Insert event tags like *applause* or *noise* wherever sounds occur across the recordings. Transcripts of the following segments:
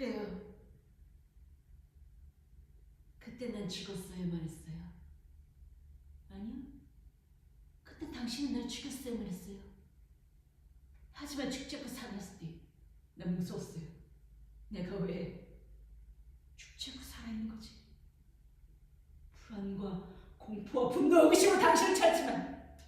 그래요. 그때 난 죽었어야만 했어요. 아니요. 그때 당신은 날 죽였어야만 했어요. 하지만 죽지 않고 살았을 때난 무서웠어요. 내가 왜 죽지 않고 살아있는 거지? 불안과 공포와 분노와 의심으로 당신을 찾지만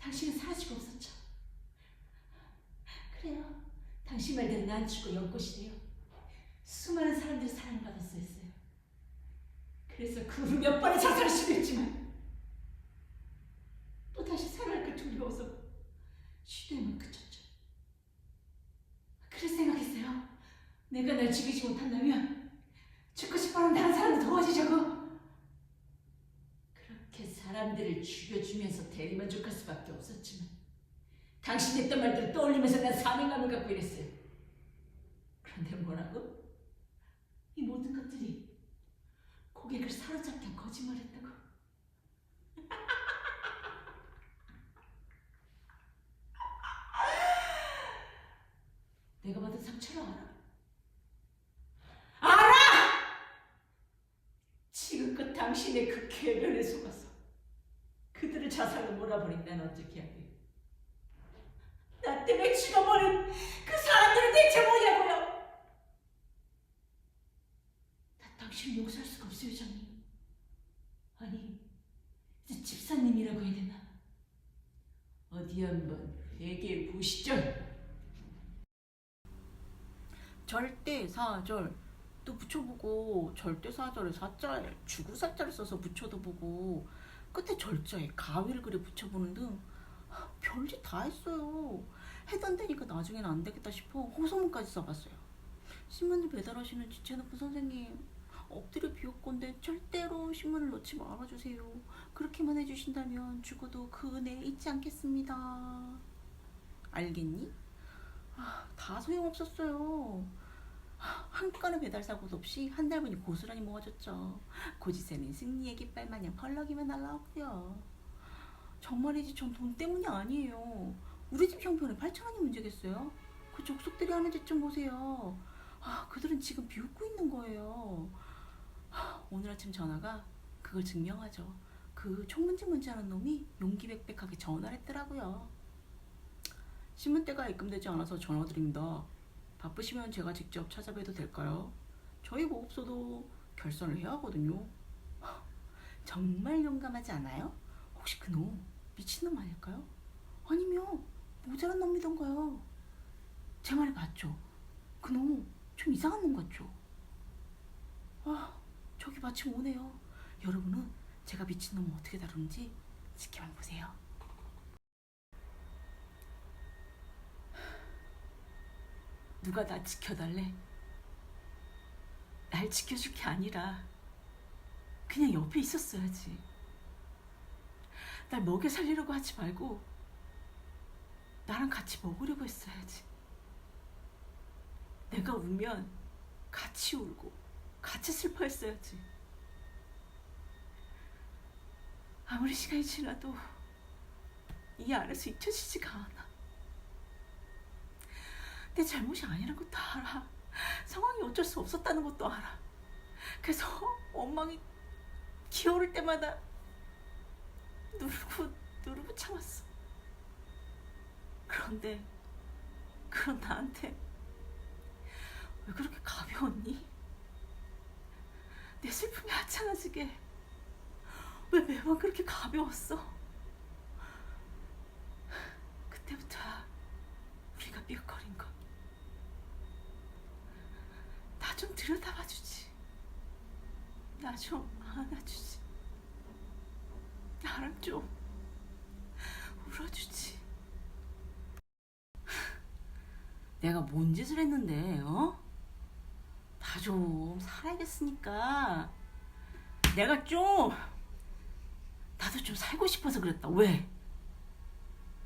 당신은 사라지고 없었죠. 그래요. 당신 말대로 난 죽고 연꽃이래요. 수많은 사람들이 사랑받았어 했어요. 그래서 그 후 몇 번의 자살을 시도했지만 또 다시 살아날까 두려워서 시도에만 그쳤죠. 그래서 생각했어요. 내가 날 죽이지 못한다면 죽고 싶어하는 다른 사람도 도와주자고. 그렇게 사람들을 죽여주면서 대리만족할 수밖에 없었지만 당신이 했던 말들을 떠올리면서 난 사명감을 갖고 이랬어요. 그런데 뭐라고? 이 모든 것들이 고객을 사로잡게 한 거짓말했다고. *laughs* 내가 받은 상처를 알아? 알아! 지금껏 당신의 그 궤변에 속아서 그들을 자살로 몰아버린 난 어떻게 해야 돼? 나 때문에 죽어버린 그 사람들은 대체 뭐냐고요? 나 당신을 용서할 수가 없어요, 장님. 아니, 이제 집사님이라고 해야 되나? 어디 한번 회개해 보시죠. 절대사절 또 붙여보고 절대사절에 사자에 주구사자를 써서 붙여도 보고 끝에 절자에 가위를 그려 붙여보는 등 하, 별짓 다 했어요. 해도 되니까 나중에는 안 되겠다 싶어 호소문까지 써봤어요. 신문을 배달하시는 지체 높은 선생님 엎드려 비웃건데 절대로 신문을 놓지 말아주세요. 그렇게만 해주신다면 죽어도 그 은혜 잊지 않겠습니다. 알겠니? 아, 다 소용없었어요. 아, 한 건의 배달 사고도 없이 한 달분이 고스란히 모아졌죠. 고지세는 승리의 깃발 마냥 펄럭이면 날라왔고요. 정말이지 전 돈 때문이 아니에요. 우리 집 형편에 8천 원이 문제겠어요? 그 족속들이 하는 짓 좀 보세요. 아, 그들은 지금 비웃고 있는 거예요. 아, 오늘 아침 전화가 그걸 증명하죠. 그 총문지 문제하는 놈이 용기백백하게 전화를 했더라고요. 신문대가 입금되지 않아서 전화드립니다. 바쁘시면 제가 직접 찾아뵈도 될까요? 저희 뭐 없어도 결선을 해야 하거든요. 정말 용감하지 않아요? 혹시 그놈 미친놈 아닐까요? 아니면 모자란 놈이던가요? 제 말이 맞죠? 그놈 좀 이상한 놈 같죠? 아 저기 마침 오네요. 여러분은 제가 미친놈을 어떻게 다루는지 지켜만 보세요. 누가 나 지켜달래? 날 지켜줄 게 아니라 그냥 옆에 있었어야지. 날 먹여 살리려고 하지 말고 나랑 같이 먹으려고 했어야지. 내가 울면 같이 울고 같이 슬퍼했어야지. 아무리 시간이 지나도 이 안에서 잊혀지지가 않아. 내 잘못이 아니라는 것도 알아. 상황이 어쩔 수 없었다는 것도 알아. 그래서 원망이 기어오를 때마다 누르고 누르고 참았어. 그런데 그런 나한테 왜 그렇게 가벼웠니? 내 슬픔이 하찮아지게 왜 매번 그렇게 가벼웠어? 그때부터 우리가 삐걱거린 거. 나좀 들여다봐 주지. 나 좀 안아주지. 나랑 좀 울어주지. 내가 뭔 짓을 했는데, 어? 나 좀 살아야겠으니까. 내가 좀, 나도 좀 살고 싶어서 그랬다. 왜?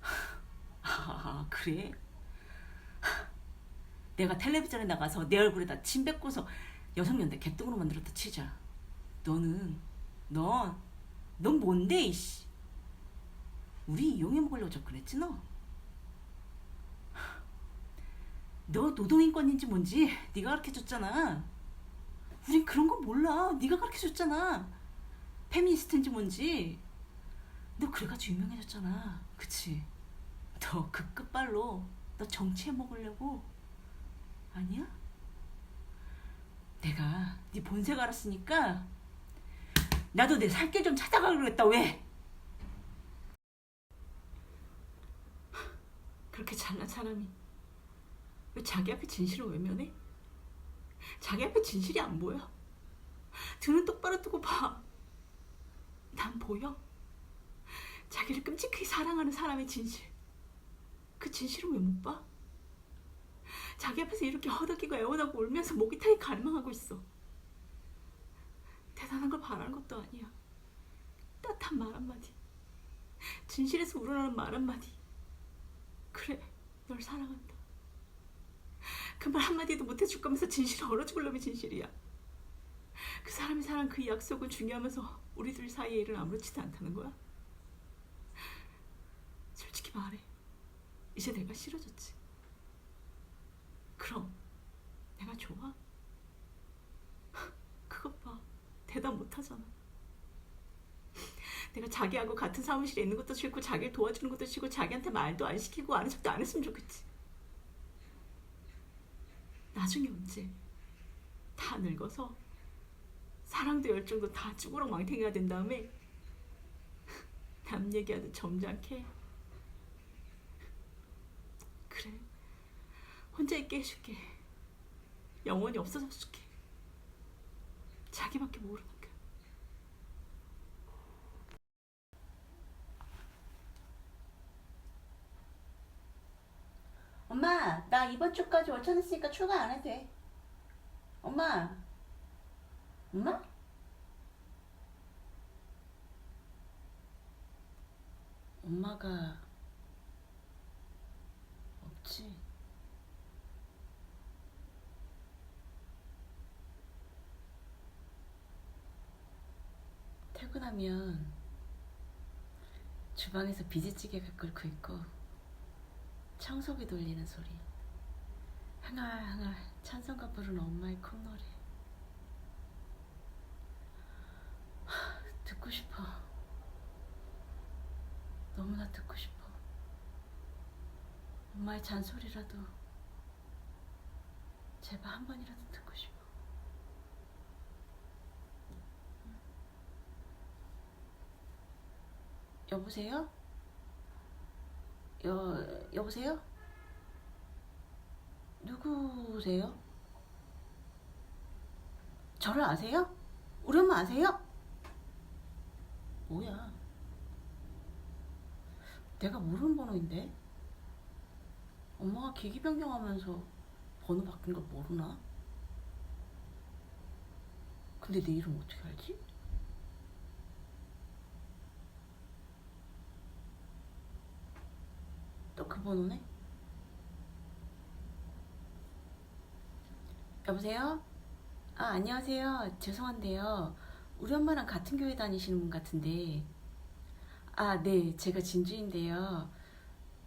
*laughs* 아, 그래? 내가 텔레비전에 나가서 내 얼굴에다 침 뱉고서 여성연대 개똥으로 만들었다 치자. 너는 넌, 넌 뭔데 이씨. 우리 이용해 먹으려고 접근했지 너. 너 노동인권인지 뭔지 네가 가르쳐줬잖아. 우린 그런 거 몰라. 네가 가르쳐줬잖아. 페미니스트인지 뭔지. 너 그래가지고 유명해졌잖아. 그치? 너 그 끝발로 너 정치해 먹으려고 아니야? 내가 네 본색 알았으니까 나도 내살길좀 찾아가기로 했다 왜? 그렇게 잘난 사람이 왜 자기 앞에 진실을 외면해? 자기 앞에 진실이 안 보여? 등은 똑바로 뜨고 봐. 난 보여. 자기를 끔찍하게 사랑하는 사람의 진실. 그 진실을 왜 못 봐? 자기 앞에서 이렇게 허덕이고 애원하고 울면서 목이 타게 갈망하고 있어. 대단한 걸 바라는 것도 아니야. 따뜻한 말 한마디. 진실에서 우러나는 말 한마디. 그래, 널 사랑한다. 그 말 한마디도 못 해줄 거면서 진실을 얼어 죽을 놈이 진실이야. 그 사람이 사랑 그 약속은 중요하면서 우리 둘 사이의 일은 아무렇지도 않다는 거야. 솔직히 말해. 이제 내가 싫어졌지. 그럼 내가 좋아? 그것 봐. 대답 못 하잖아. 내가 자기하고 같은 사무실에 있는 것도 싫고 자기를 도와주는 것도 싫고 자기한테 말도 안 시키고 아는 척도 안 했으면 좋겠지. 나중에 언제 다 늙어서 사랑도 열정도 다 쭈구렁 망탱이가 된 다음에 남 얘기하듯 점잖게 그래 혼자 있게 해줄게. 영원히 없어져 줄게 자기밖에 모르니까 엄마 나 이번 주까지 월차 냈으니까 출근 안 해도 돼 엄마 엄마? 엄마가 없지. 퇴근하면 주방에서 비지찌개가 끓고 있고 청소기 돌리는 소리 흥얼흥얼 찬송가 부르는 엄마의 콧노래. 하, 듣고 싶어. 너무나 듣고 싶어. 엄마의 잔소리라도 제발 한 번이라도 듣고 싶어. 여보세요? 여, 여보세요? 누구세요? 저를 아세요? 우리 엄마 아세요? 뭐야? 내가 모르는 번호인데? 엄마가 기기 변경하면서 번호 바뀐 걸 모르나? 근데 내 이름 어떻게 알지? 또 그 번호네? 여보세요? 아, 안녕하세요. 죄송한데요. 우리 엄마랑 같은 교회 다니시는 분 같은데. 아, 네. 제가 진주인데요.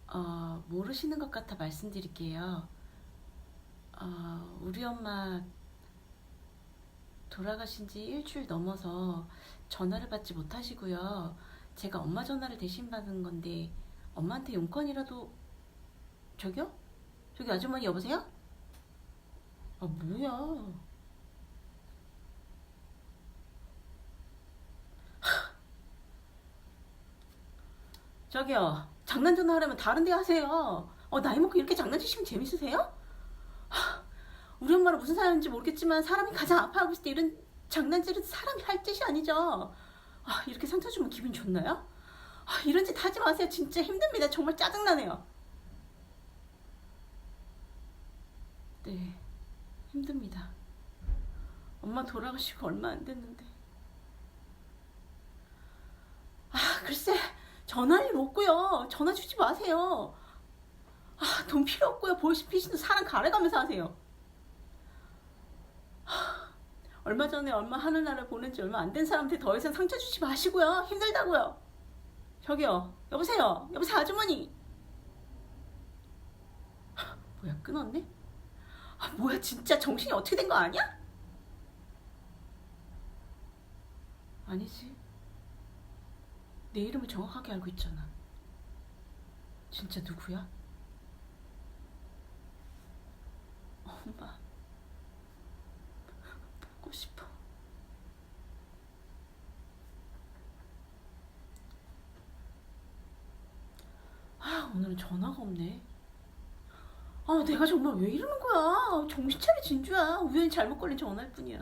어, 모르시는 것 같아 말씀드릴게요. 어, 우리 엄마 돌아가신 지 일주일 넘어서 전화를 받지 못하시고요. 제가 엄마 전화를 대신 받은 건데, 엄마한테 용건이라도, 저기요? 저기 아주머니 여보세요? 아, 뭐야. *laughs* 저기요, 장난 전화하려면 다른 데 하세요. 어, 나이 먹고 이렇게 장난치시면 재밌으세요? 하, *laughs* 우리 엄마는 무슨 사람인지 모르겠지만 사람이 가장 아파하고 있을 때 이런 장난질은 사람이 할 짓이 아니죠. 아, 이렇게 상처 주면 기분 좋나요? 아, 이런 짓 하지 마세요. 진짜 힘듭니다. 정말 짜증나네요. 네, 힘듭니다. 엄마 돌아가시고 얼마 안 됐는데. 아, 글쎄, 전화할 일 없고요. 전화 주지 마세요. 아, 돈 필요 없고요. 보이스피싱도 사람 가래가면서 하세요. 하, 얼마 전에 얼마 하늘나라 보낸 지 얼마 안 된 사람한테 더 이상 상처 주지 마시고요. 힘들다고요. 저기요. 여보세요. 여보세요, 아주머니. 하, 뭐야, 끊었네? 아, 뭐야 진짜 정신이 어떻게 된 거 아니야? 아니지. 내 이름을 정확하게 알고 있잖아. 진짜 누구야? 엄마. 보고 싶어. 아, 오늘은 전화가 없네. 아, 내가 정말 왜 이러는 거야? 정신 차려, 진주야. 우연히 잘못 걸린 전화일 뿐이야.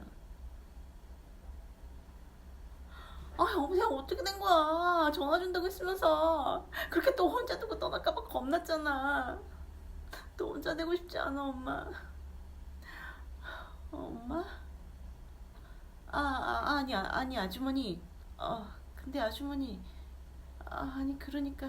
아, 여보세요, 어떻게 된 거야? 전화 준다고 했으면서. 그렇게 또 혼자 두고 떠날까봐 겁났잖아. 또 혼자 되고 싶지 않아, 엄마. 어, 엄마? 아, 아, 아니, 아니, 아주머니. 어, 근데 아주머니. 아, 아니, 그러니까.